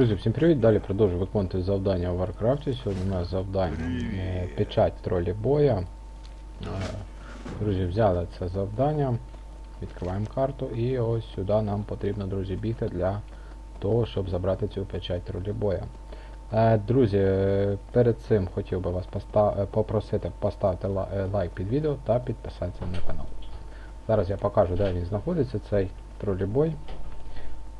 Друзі, всім привіт! Далі продовжую виконувати завдання у Варкрафті. Сьогодні у нас завдання е, печать тролі боя. Е, Друзі, взяли це завдання. Відкриваємо карту і ось сюди нам потрібно, друзі, бігти для того, щоб забрати цю печать тролі боя. Е, Друзі, перед цим хотів би вас попросити поставити лайк під відео та підписатися на канал. Зараз я покажу, де він знаходиться, цей тролі-бой.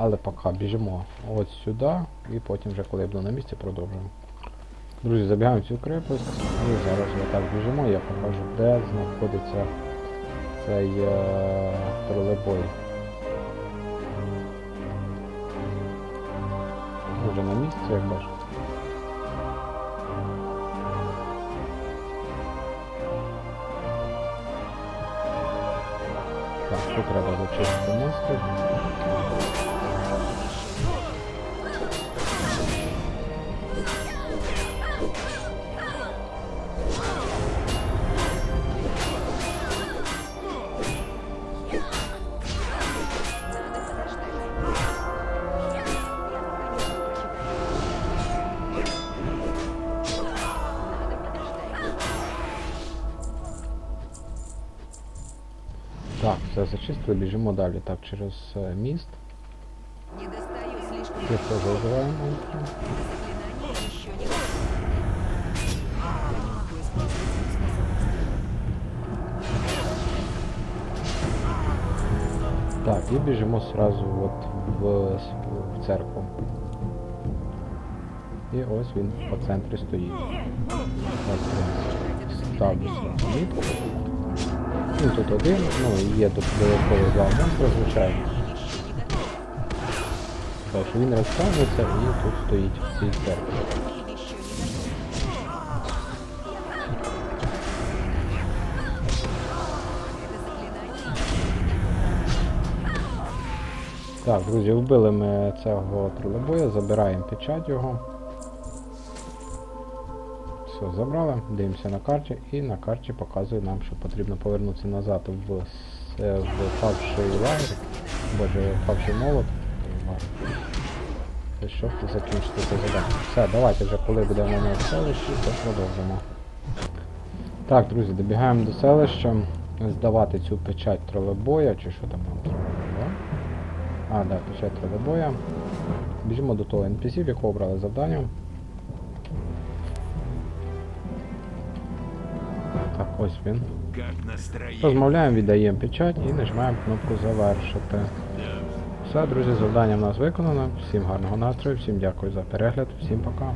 Але поки біжимо от сюди і потім вже коли я буду на місці продовжуємо. Друзі, забігаємо в цю крепость і зараз ми так біжимо, я покажу де знаходиться цей е, тролейбой. Вже на місці, як бачите. Так, тут треба зачистити мостик. Так, все зачистили, біжимо далі. Так, через е, міст. Не достаю слишком Так, і біжимо сразу от в, в церкву. І ось він по центрі стоїть. Ось він ставлю мітку. Тут один, ну є тут додатковий два монстра, звичайно. Так, що він розставиться і тут стоїть в цій. Так, друзі, вбили ми цього тролейбоя, забираємо печать його. Все, забрали, дивимося на карті і на карті показує нам, що потрібно повернутися назад в, в павший лагерь. Боже, павший молот. І щоб закінчити це завдання. Все, давайте вже коли будемо на селищі, то продовжимо. Так, друзі, добігаємо до селища. Здавати цю печать тролейбоя, чи що там нам? А, да, печать тролейбоя. Біжимо до того NPC, в якого брали завдання. Так, ось він. Розмовляємо, віддаємо печать і нажимаємо кнопку завершити. Все, друзі, завдання в нас виконано. Всім гарного настрою, всім дякую за перегляд, всім пока.